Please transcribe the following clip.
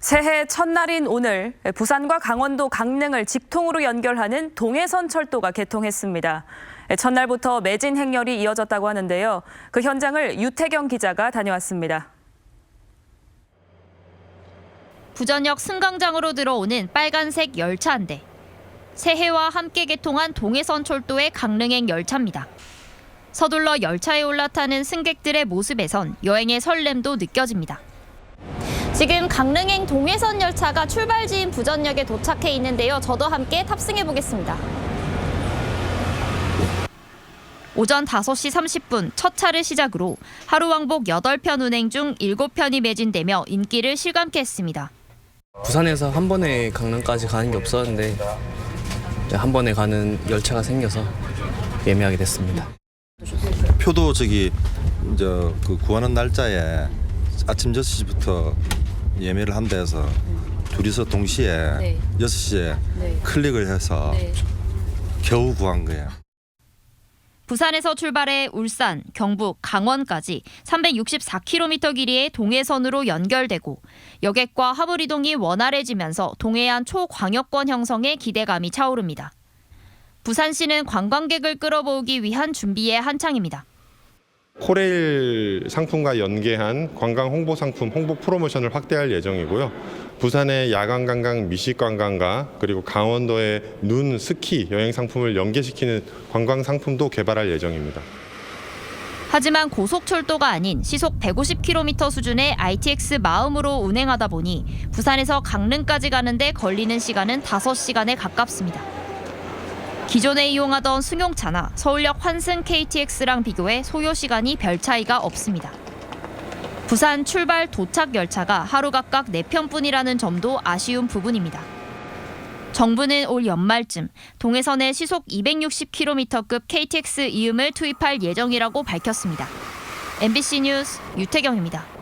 새해 첫날인 오늘 부산과 강원도 강릉을 직통으로 연결하는 동해선 철도가 개통했습니다. 첫날부터 매진 행렬이 이어졌다고 하는데요. 그 현장을 유태경 기자가 다녀왔습니다. 부전역 승강장으로 들어오는 빨간색 열차 한 대. 새해와 함께 개통한 동해선 철도의 강릉행 열차입니다. 서둘러 열차에 올라타는 승객들의 모습에선 여행의 설렘도 느껴집니다. 지금 강릉행 동해선 열차가 출발지인 부전역에 도착해 있는데요. 저도 함께 탑승해 보겠습니다. 오전 5시 30분 첫 차를 시작으로 하루 왕복 8편 운행 중 7편이 매진되며 인기를 실감케 했습니다. 부산에서 한 번에 강릉까지 가는 게 없었는데 한 번에 가는 열차가 생겨서 예매하게 됐습니다. 표도 저기 이제 그 구하는 날짜에 아침 6시부터 예매를 한다 해서 둘이서 동시에 네. 6시에 네. 클릭을 해서 겨우 구한 거예요. 부산에서 출발해 울산, 경북, 강원까지 364km 길이의 동해선으로 연결되고 여객과 화물 이동이 원활해지면서 동해안 초광역권 형성에 기대감이 차오릅니다. 부산시는 관광객을 끌어모으기 위한 준비에 한창입니다. 코레일 상품과 연계한 관광 홍보 상품 홍보 프로모션을 확대할 예정이고요. 부산의 야간 관광 미식 관광과 그리고 강원도의 눈 스키 여행 상품을 연계시키는 관광 상품도 개발할 예정입니다. 하지만 고속철도가 아닌 시속 150km 수준의 ITX 마음으로 운행하다 보니 부산에서 강릉까지 가는데 걸리는 시간은 5시간에 가깝습니다. 기존에 이용하던 승용차나 서울역 환승 KTX랑 비교해 소요 시간이 별 차이가 없습니다. 부산 출발 도착 열차가 하루 각각 4편뿐이라는 점도 아쉬운 부분입니다. 정부는 올 연말쯤 동해선에 시속 260km급 KTX 이음을 투입할 예정이라고 밝혔습니다. MBC 뉴스 유태경입니다.